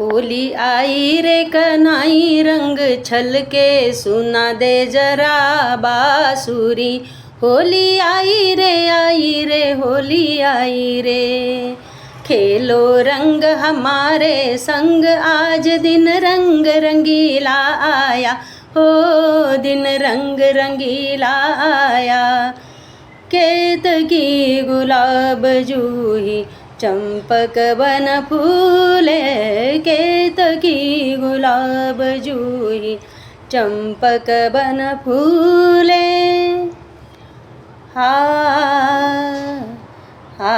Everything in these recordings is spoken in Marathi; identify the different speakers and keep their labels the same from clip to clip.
Speaker 1: होली आई रे कनाई रंग छलके सुना दे जरा बासुरी। होली आई रे आई रे होली आई रे। खेलो रंग हमारे संग आज दिन रंग रंगीला आया। हो दिन रंग रंगीला आया। केतकी गुलाब जूही चंपक बन फूले केतकी गुलाब जूही चंपक बन फूले हा हा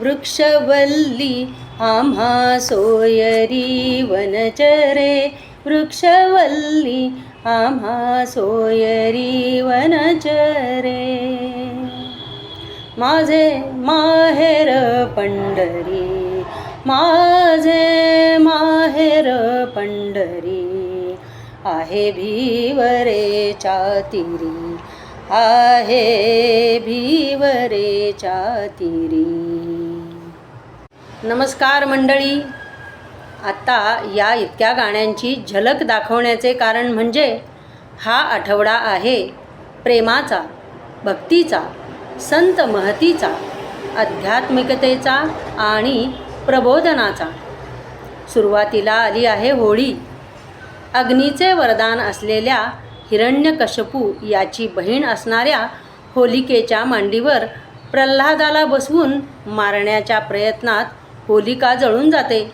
Speaker 1: वृक्षवल्ली आम्हा सोयरी वनचरे वृक्षवल्ली आम्हा सोयरी वनचरे माझे माहेर पंढरी माझे माहेर पंढरी आहे भीवरेच्या तीरी आहे भीवरेच्या तीरी नमस्कार मंडळी. आता या इतक्या गाण्यांची झलक दाखवण्याचे कारण म्हणजे हा आठवडा आहे प्रेमाचा भक्तीचा. संत महतीचा आध्यात्मिकतेचा आणि प्रबोधनाचा. सुरुवातीला आली आहे होळी. अग्नीचे वरदान असलेल्या हिरण्यकशपू याची बहीण असणाऱ्या होलिकेच्या मांडीवर प्रल्हादाला बसवून मारण्याच्या प्रयत्नात होलिका जळून जाते.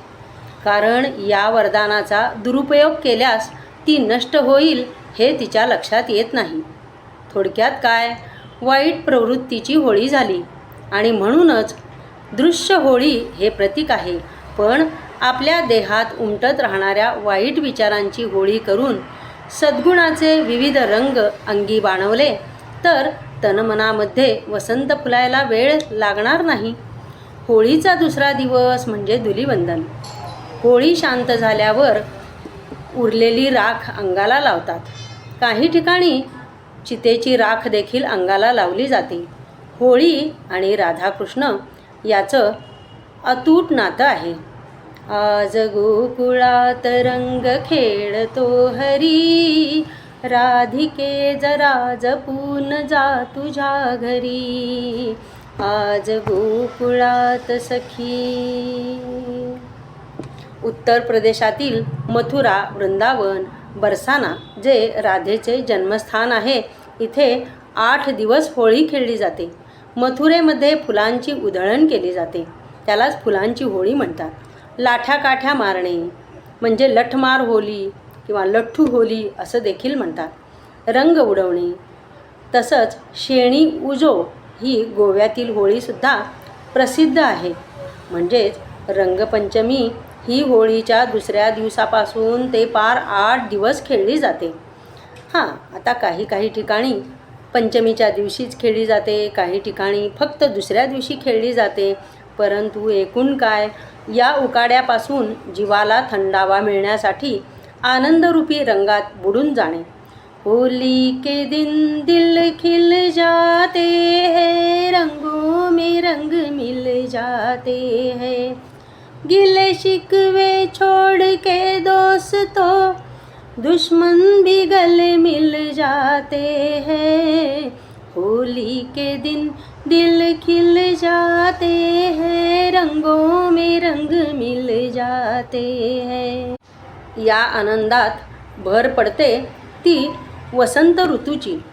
Speaker 1: कारण या वरदानाचा दुरुपयोग केल्यास ती नष्ट होईल हे तिच्या लक्षात येत नाही. थोडक्यात काय? वाईट प्रवृत्तीची होळी झाली. आणि म्हणूनच दृश्य होळी हे प्रतीक आहे. पण आपल्या देहात उमटत राहणाऱ्या वाईट विचारांची होळी करून सद्गुणाचे विविध रंग अंगी बाणवले तर तनमनामध्ये वसंत फुलायला वेळ लागणार नाही. होळीचा दुसरा दिवस म्हणजे धुलीवंदन. होळी शांत झाल्यावर उरलेली राख अंगाला लावतात. काही ठिकाणी चितेची राख देखील अंगाला लावली जाते. होळी आणि राधाकृष्ण याचं अतूट नातं आहे. आज गोकुळात रंग खेळतो हरी. राधिके जरा जपून जा तुझ्या घरी. आज गोकुळात सखी. उत्तर प्रदेशातील मथुरा वृंदावन बरसाना जे राधेचे जन्मस्थान आहे इथे आठ दिवस होळी खेळली जाते. मथुरेमध्ये फुलांची उधळण केली जाते. त्यालाच फुलांची होळी म्हणतात. लाठ्या काठ्या मारणे म्हणजे लठमार होली किंवा लठ्ठू होली असं देखील म्हणतात. रंग उडवणे तसंच शेणी उजो ही गोव्यातील होळीसुद्धा प्रसिद्ध आहे. म्हणजेच रंगपंचमी ही होळीच्या दुसऱ्या दिवसापासून ते पार आठ दिवस खेळली जाते. हां आता काही काही ठिकाणी पंचमीच्या दिवशीच खेळली जाते काही ठिकाणी फक्त दुसऱ्या दिवशी खेळली जाते. परंतु एकूण काय? या उकाड्यापासून जीवाला थंडावा मिळण्यासाठी आनंदरूपी रंगात बुडून जाणे. होली के दिन दिल खिल जाते है रंगों में रंग मिल जाते है। गिले शिकवे छोड़ के दोस्तों दुश्मन भी गले मिल जाते हैं। होली के दिन दिल खिल जाते हैं। रंगों में रंग मिल जाते हैं। या आनंदात भर पडते ती वसंत ऋतूची.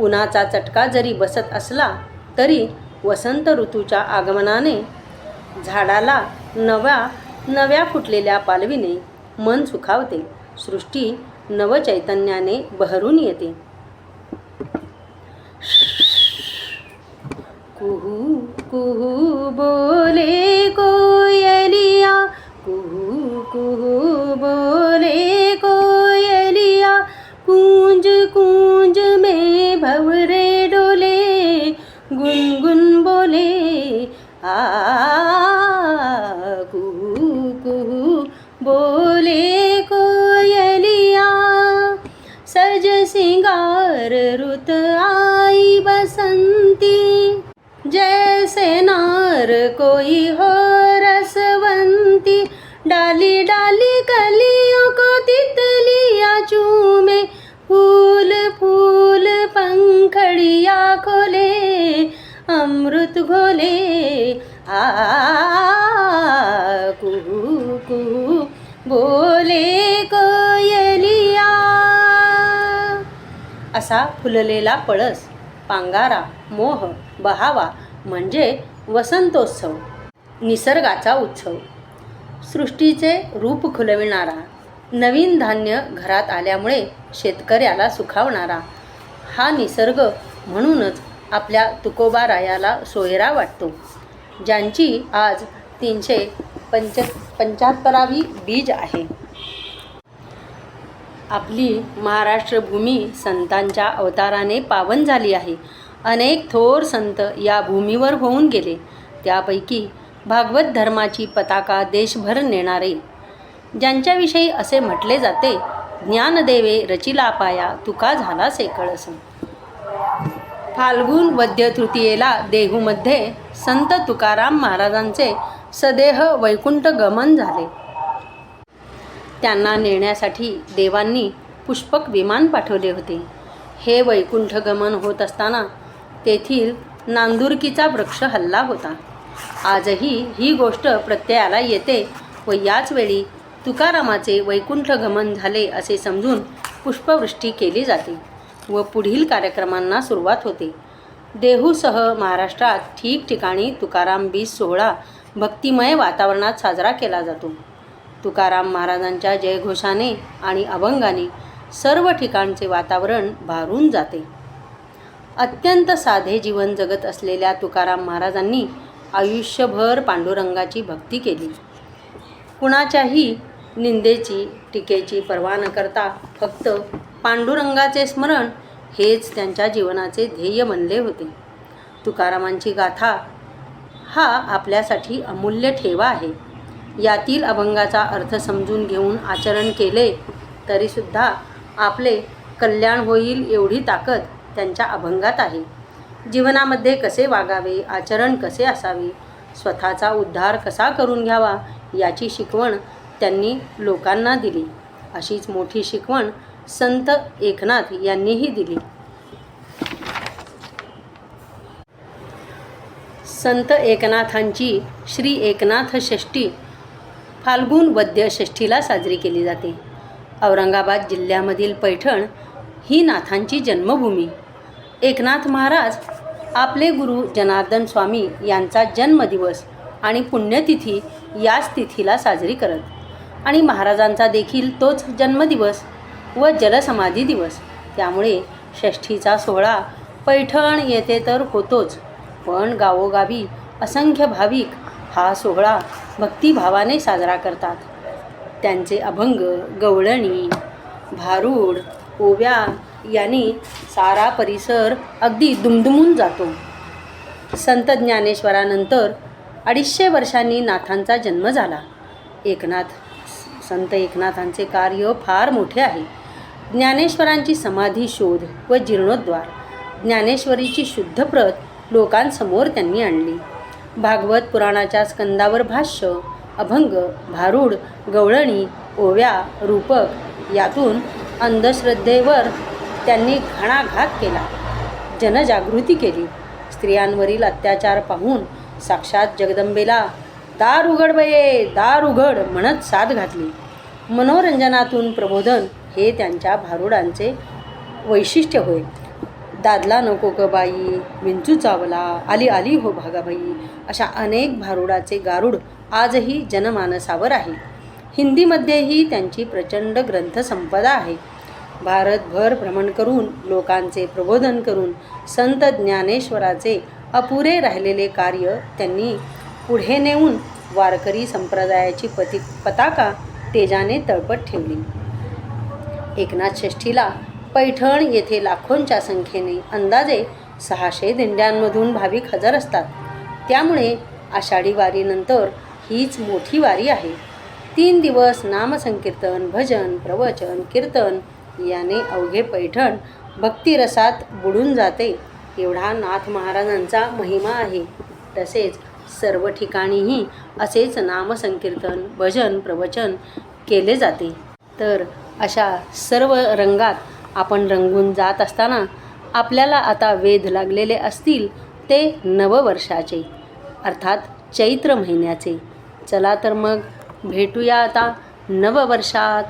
Speaker 1: उन्हाचा चटका जरी बसत असला तरी वसंत ऋतूच्या आगमनाने झाडाला नव्या नव्या फुटलेल्या पालवीने मन सुखावते. सृष्टी नवचैतन्याने बहरून येते. कुहू कुहू बोले कोयलिया हर ऋत आई बसंती जैसे नार कोई हो रसवंती डाली डाली कलियों को तितलिया चूमे फूल फूल पंखड़िया खोले अमृत घोले आ कु बोले। असा फुललेला पळस पांगारा मोह बहावा म्हणजे वसंतोत्सव निसर्गाचा उत्सव. सृष्टीचे रूप खुलविणारा नवीन धान्य घरात आल्यामुळे शेतकऱ्याला सुखावणारा हा निसर्ग म्हणूनच आपल्या तुकोबा रायाला सोयरा वाटतो ज्यांची आज तीनशे पंच पंच्याहत्तरावी बीज आहे. आपली महाराष्ट्र भूमी संतांच्या अवताराने पावन झाली आहे. अनेक थोर संत या भूमीवर होऊन गेले. त्यापैकी भागवत धर्माची पताका देशभर नेणारे. ज्यांच्याविषयी असे म्हटले जाते ज्ञानदेवे रचिला पाया तुका झाला सेकळस फाल्गुन वद्य तृतीयेला देहूमध्ये संत तुकाराम महाराजांचे सदेह वैकुंठ गमन झाले. त्यांना नेण्यासाठी देवांनी पुष्पक विमान पाठवले होते. हे वैकुंठ गमन होत असताना तेथील नांदुरकीचा वृक्ष हल्ला होता. आजही ही गोष्ट प्रत्ययाला येते व याच वेळी तुकारामाचे वैकुंठ गमन झाले असे समजून पुष्पवृष्टी केली जाते व पुढील कार्यक्रमांना सुरुवात होते. देहूसह महाराष्ट्रात ठिकठिकाणी तुकाराम बीज सोहळा भक्तिमय वातावरणात साजरा केला जातो. तुकाराम महाराजांच्या जयघोषाने आणि अभंगाने सर्व ठिकाणचे वातावरण भारून जाते. अत्यंत साधे जीवन जगत असलेल्या तुकाराम महाराजांनी आयुष्यभर पांडुरंगाची भक्ती केली. कुणाच्याही निंदेची टीकेची पर्वा न करता फक्त पांडुरंगाचे स्मरण हेच त्यांच्या जीवनाचे ध्येय बनले होते. तुकारामांची गाथा हा आपल्यासाठी अमूल्य ठेवा आहे. यातील अभंगाचा अर्थ समजून घेऊन आचरण केले तरीसुद्धा आपले कल्याण होईल एवढी ताकद त्यांच्या अभंगात आहे. जीवनामध्ये कसे वागावे आचरण कसे असावे स्वतःचा उद्धार कसा करून घ्यावा याची शिकवण त्यांनी लोकांना दिली. अशीच मोठी शिकवण संत एकनाथ यांनीही दिली. संत एकनाथांची श्री एकनाथ षष्ठी फाल्गुन वद्य षष्ठीला साजरी केली जाते. औरंगाबाद जिल्ह्यामधील पैठण ही नाथांची जन्मभूमी. एकनाथ महाराज आपले गुरु जनार्दन स्वामी यांचा जन्मदिवस आणि पुण्यतिथी याच तिथीला साजरी करत आणि महाराजांचा देखील तोच जन्मदिवस व जलसमाधी दिवस. त्यामुळे षष्ठीचा सोहळा पैठण येथे तर होतोच पण गावोगावी असंख्य भाविक हा सोहळा भक्तिभावाने साजरा करतात. त्यांचे अभंग गवळणी भारूड ओव्या यांनी सारा परिसर अगदी दुमदुमून जातो. संत ज्ञानेश्वरानंतर अडीचशे वर्षांनी नाथांचा जन्म झाला. एकनाथ संत एकनाथांचे कार्य फार मोठे आहे. ज्ञानेश्वरांची समाधी शोध व जीर्णोद्वार ज्ञानेश्वरीची शुद्ध प्रत लोकांसमोर त्यांनी आणली. भागवत पुराणाच्या स्कंदावर भाष्य अभंग भारूड गवळणी ओव्या रूपक यातून अंधश्रद्धेवर त्यांनी घणाघात केला. जनजागृती केली. स्त्रियांवरील अत्याचार पाहून साक्षात जगदंबेला दार उघड बये दार उघड म्हणत साथ घातली. मनोरंजनातून प्रबोधन हे त्यांच्या भारुडांचे वैशिष्ट्य होय. दादला नको ग बाई विंचू चावला आली आली हो भागाबाई अशा अनेक भारुडाचे गारुड आजही जनमानसावर आहे. हिंदीमध्येही त्यांची प्रचंड ग्रंथसंपदा आहे. भारतभर भ्रमण करून लोकांचे प्रबोधन करून संत ज्ञानेश्वराचे अपुरे राहिलेले कार्य त्यांनी पुढे नेऊन वारकरी संप्रदायाची पति पताका तेजाने तळपत ठेवली. एकनाथ षष्ठीला पैठण येथे लाखोंच्या संख्येने अंदाजे सहाशे दिंड्यांमधून भाविक हजर असतात. त्यामुळे आषाढी वारीनंतर हीच मोठी वारी आहे. तीन दिवस नामसंकीर्तन भजन प्रवचन कीर्तन याने अवघे पैठण भक्तिरसात बुडून जाते. एवढा नाथ महाराजांचा महिमा आहे. तसेच सर्व ठिकाणीही असेच नामसंकीर्तन भजन प्रवचन केले जाते. तर अशा सर्व रंगात आपण रंगून जात असताना आपल्याला आता वेध लागलेले असतील ते नववर्षाचे अर्थात चैत्र महिन्याचे. चला तर मग भेटूया आता नववर्षात.